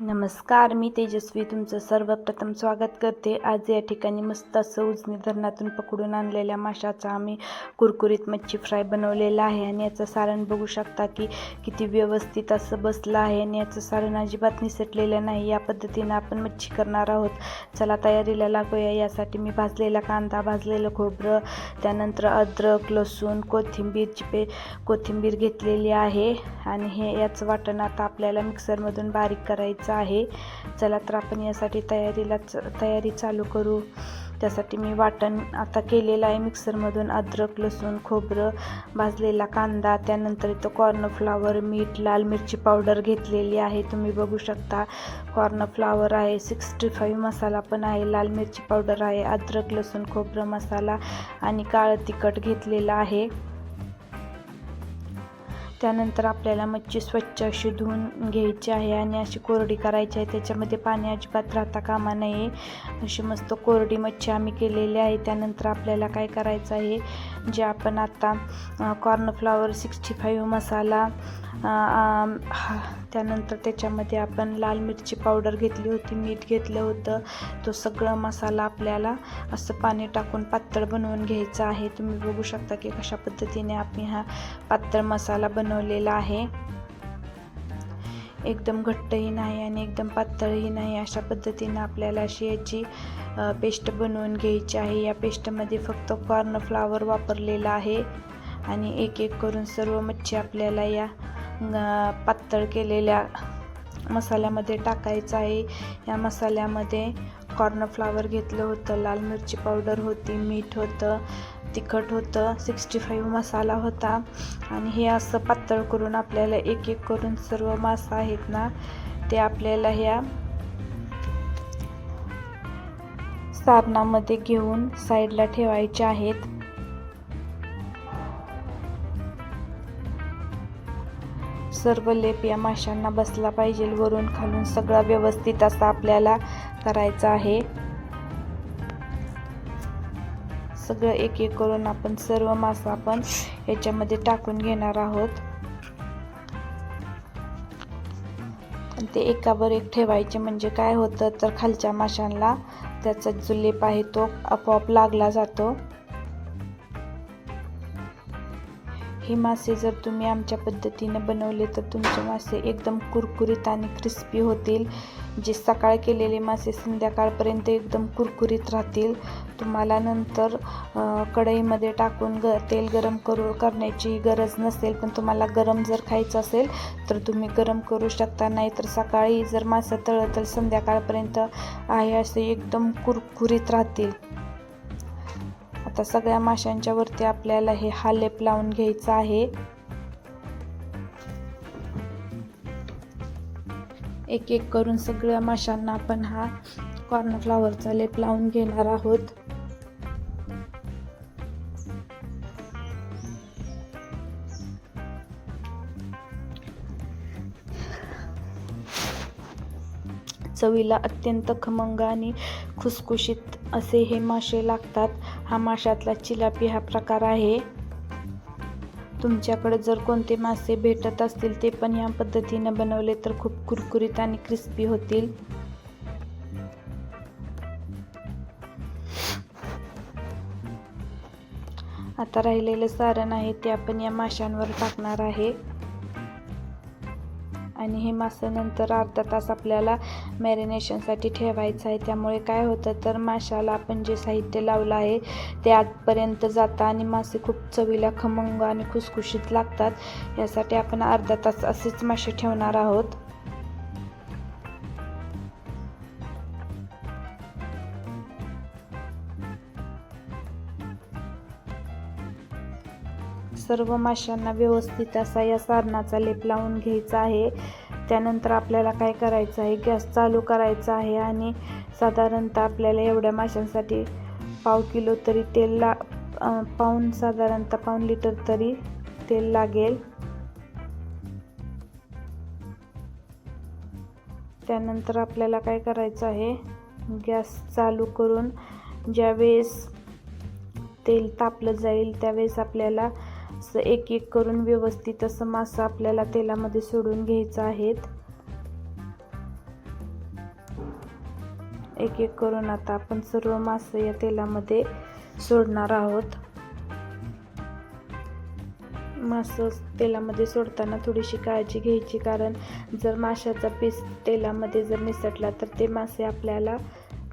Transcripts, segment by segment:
नमस्कार मी तेजस्वी. तुमचं सर्वप्रथम स्वागत करते. आज या ठिकाणी मस्त असं उजनी धरणातून पकडून आणलेल्या माशाचा आम्ही कुरकुरीत मच्छी फ्राय बनवलेला आहे आणि याचं सारण बघू शकता की किती व्यवस्थित असं बसलं आहे आणि याचं सारण अजिबात निसटलेलं नाही. या पद्धतीनं आपण मच्छी करणार आहोत. चला तयारीला लागूया. यासाठी मी भाजलेला कांदा भाजलेलं खोबरं त्यानंतर अद्रक लसूण कोथिंबीरची पे कोथिंबीर घेतलेली आहे. आणि हे याचं वाटण आता आपल्याला मिक्सरमधून बारीक करायचं आहे. चला तर आपण यासाठी तयारीला तयारी चालू करू. त्यासाठी मी वाटण आता केलेलं आहे. मिक्सरमधून अद्रक लसूण खोबरं भाजलेला कांदा त्यानंतर इथं कॉर्नफ्लावर मीठ लाल मिरची पावडर घेतलेली आहे. तुम्ही बघू शकता कॉर्नफ्लावर आहे सिक्स्टी फाईव्ह मसाला पण आहे लाल मिरची पावडर आहे अद्रक लसूण खोबरं मसाला आणि काळं तिखट घेतलेलं आहे. त्यानंतर आपल्याला मच्छी स्वच्छ अशी धुवून घ्यायची आहे आणि अशी कोरडी करायची आहे. त्याच्यामध्ये पाणी अजिबात राहता कामा नये. अशी मस्त कोरडी मच्छी आम्ही केलेली आहे. त्यानंतर आपल्याला काय करायचं आहे? जे आपण आता कॉर्नफ्लॉवर सिक्स्टी फाईव्ह मसाला त्यानंतर त्याच्यामध्ये आपण लाल मिरची पावडर घेतली होती मीठ घेतलं होतं. तो सगळं मसाला आपल्याला असं पाणी टाकून पातळ बनवून घ्यायचं आहे. तुम्ही बघू शकता की कशा पद्धतीने आम्ही हा पातळ मसाला बनवलेला आहे. एकदम घट्टही नाही आणि एकदम पातळही नाही. अशा पद्धतीनं आपल्याला अशी याची पेस्ट बनवून घ्यायची आहे. या पेस्टमध्ये फक्त कॉर्नफ्लावर वापरलेला आहे. आणि एक एक करून सर्व मच्छी आपल्याला या पातळ केलेल्या मसाल्यामध्ये टाकायचं आहे. या मसाल्यामध्ये कॉर्नफ्लावर घेतलं होतं लाल मिरची पावडर होती मीठ होतं तिखट होतं सिक्स्टी फाईव्ह मसाला होता. आणि हे असं पातळ करून आपल्याला एक एक करून सर्व मासा आहेत ना ते आपल्याला ह्या सारणामध्ये घेऊन साईडला ठेवायचे आहेत. सर्व लेप या माशांना बसला पाहिजे. वरून खालून सगळा व्यवस्थित असा आपल्याला करायचा आहे. सगळं एक एक करून आपण सर्व मासा आपण याच्यामध्ये टाकून घेणार आहोत. ते एकावर एक ठेवायचे म्हणजे काय होतं तर खालच्या माशांना त्याचा जो लेप आहे तो आपोआप लागला जातो. हे मासे जर तुम्ही आमच्या पद्धतीने बनवले तर तुमचे मासे एकदम कुरकुरीत आणि क्रिस्पी होतील. जे सकाळ केलेले मासे संध्याकाळपर्यंत एकदम कुरकुरीत राहतील. तुम्हाला नंतर कढईमध्ये टाकून ग तेल गरम करू करण्याची गरज नसेल पण तुम्हाला गरम जर खायचं असेल तर तुम्ही गरम करू शकता. नाही तर सकाळी जर मासे तळं तर संध्याकाळपर्यंत आहे असे एकदम कुरकुरीत राहतील. आता सगळ्या माशांच्या वरती आपल्याला हे हा लेप लावून घ्यायचा आहे. एक एक करून सगळ्या माशांना आपण हा कॉर्नफ्लावरचा लेप लावून घेणार आहोत. चवीला अत्यंत खमंग आणि खुसखुशीत असे हे मासे लागतात. हा माशातला चिलापी हा प्रकार आहे. तुमच्याकडे जर कोणते मासे भेटत असतील ते पण या पद्धतीने बनवले तर खूप कुरकुरीत आणि क्रिस्पी होतील. आता राहिलेलं सारण आहे ते आपण या माशांवर टाकणार आहे. आणि हे मासे नंतर अर्धा तास आपल्याला मॅरिनेशनसाठी ठेवायचं आहे. त्यामुळे काय होतं तर माशाला आपण जे साहित्य लावलं आहे ते आतपर्यंत जातं आणि मासे खूप चवीला खमंग आणि खुसखुशीत लागतात. यासाठी आपण अर्धा तास असेच मासे ठेवणार आहोत. सर्व माशांना व्यवस्थित असा या सारणाचा लेप लावून घ्यायचा आहे. त्यानंतर आपल्याला काय करायचं आहे? गॅस चालू करायचा आहे आणि साधारणतः आपल्याला एवढ्या माशांसाठी पाव किलो तरी तेल ला पाऊन साधारणतः पाऊन लिटर तरी तेल लागेल. त्यानंतर आपल्याला काय करायचं आहे? गॅस चालू करून ज्यावेळेस तेल तापलं जाईल त्यावेळेस आपल्याला असं एक एक करून व्यवस्थित असं मासा आपल्याला तेलामध्ये सोडून घ्यायचं आहेत. एक एक करून आता आपण सर्व मासे या तेलामध्ये सोडणार आहोत. मासं तेलामध्ये सोडताना थोडीशी काळजी घ्यायची कारण जर माशाचा पीस तेलामध्ये जर निसटला तर ते मासे आपल्याला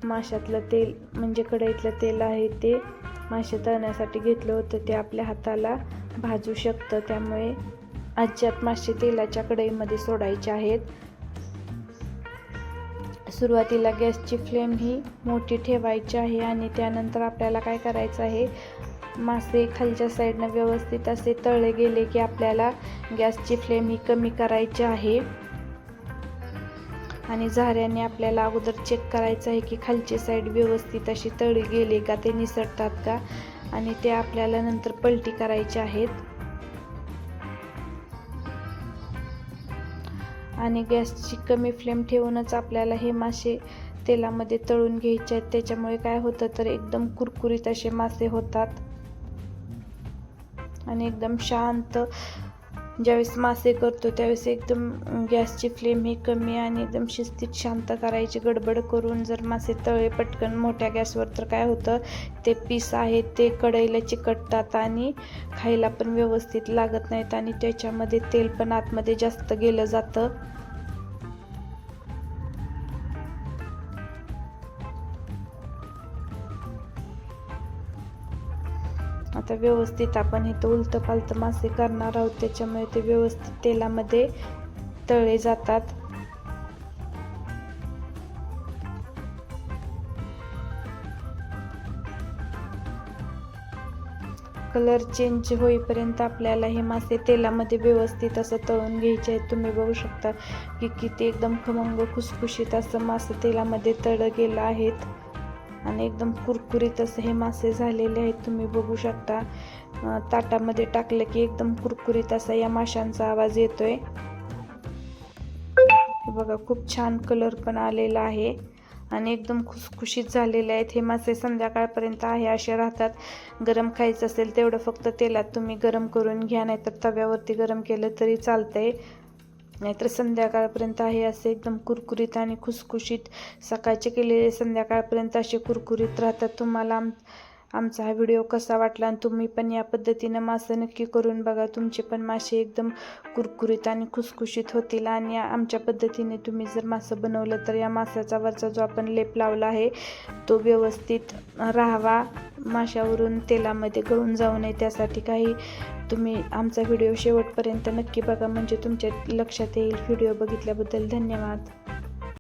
माशातलं तेल म्हणजे कढईतलं तेल आहे ते मासे तळण्यासाठी घेतलं होतं ते आपल्या हाताला भाजू शकतं. त्यामुळे अजिबात मासे तेलाच्या कढईमध्ये सोडायचे आहेत. सुरुवातीला गॅसची फ्लेम ही मोठी ठेवायची आहे आणि त्यानंतर आपल्याला काय करायचं आहे? मासे खालच्या साईडनं व्यवस्थित असे तळले गेले की आपल्याला गॅसची फ्लेम ही कमी करायची आहे. आणि झाऱ्याने आपल्याला अगोदर चेक करायचं आहे की खालची साईड व्यवस्थित अशी तळी गेली का? ते निसटतात का? आणि ते आपल्याला नंतर पलटी करायचे आहेत. आणि गॅसची कमी फ्लेम ठेवूनच आपल्याला हे मासे तेलामध्ये तळून घ्यायचे आहेत. त्याच्यामुळे काय होतं तर एकदम कुरकुरीत असे मासे होतात. आणि एकदम शांत ज्यावेळेस मासे करतो त्यावेळेस एकदम गॅसची फ्लेम ही कमी आणि एकदम शिस्तीत शांत करायची गडबड करून जर मासे तळे पटकन मोठ्या गॅसवर तर काय होतं? ते पीस आहेत ते कढईला चिकटतात आणि खायला पण व्यवस्थित लागत नाहीत आणि त्याच्यामध्ये तेल पण आतमध्ये जास्त गेलं जातं. आता व्यवस्थित आपण इथं उलतं पालतं मासे करणार आहोत. त्याच्यामुळे ते व्यवस्थित तेलामध्ये तळे जातात. कलर चेंज होईपर्यंत आपल्याला हे मासे तेलामध्ये व्यवस्थित असं तळून घ्यायचे आहेत. तुम्ही बघू शकता की किती एकदम खमंग खुसखुशीत असं मासे तेलामध्ये तळ गेलं आहेत. आणि एकदम कुरकुरीत असे हे मासे झालेले आहेत तुम्ही बघू शकता. ताटामध्ये टाकलं की एकदम कुरकुरीत असा या माशांचा आवाज येतोय. बघा खूप छान कलर पण आलेला आहे आणि एकदम खुसखुशीत झालेले आहेत. हे मासे संध्याकाळपर्यंत आहे असे राहतात. गरम खायचं असेल तेवढं फक्त तेलात तुम्ही गरम करून घ्या नाहीतर तव्यावरती गरम केलं तरी चालतंय. नाहीतर संध्याकाळपर्यंत आहे असे एकदम कुरकुरीत आणि खुसखुशीत सकाळचे केलेले संध्याकाळपर्यंत असे कुरकुरीत राहतात. तुम्हाला आम आमचा हा व्हिडिओ कसा वाटला आणि तुम्ही पण या पद्धतीनं मासे नक्की करून बघा. तुमचे पण मासे एकदम कुरकुरीत आणि खुसखुशीत होतील आणि आमच्या पद्धतीने तुम्ही जर मासं बनवलं तर या माशाचा वरचा जो आपण लेप लावला आहे तो व्यवस्थित राहावा. माशावरून तेलामध्ये गळून जाऊ नये. त्यासाठी काही तुम्ही आमचा व्हिडिओ शेवटपर्यंत नक्की बघा. म्हणजे तुमच्या लक्षात येईल. व्हिडिओ बघितल्याबद्दल धन्यवाद.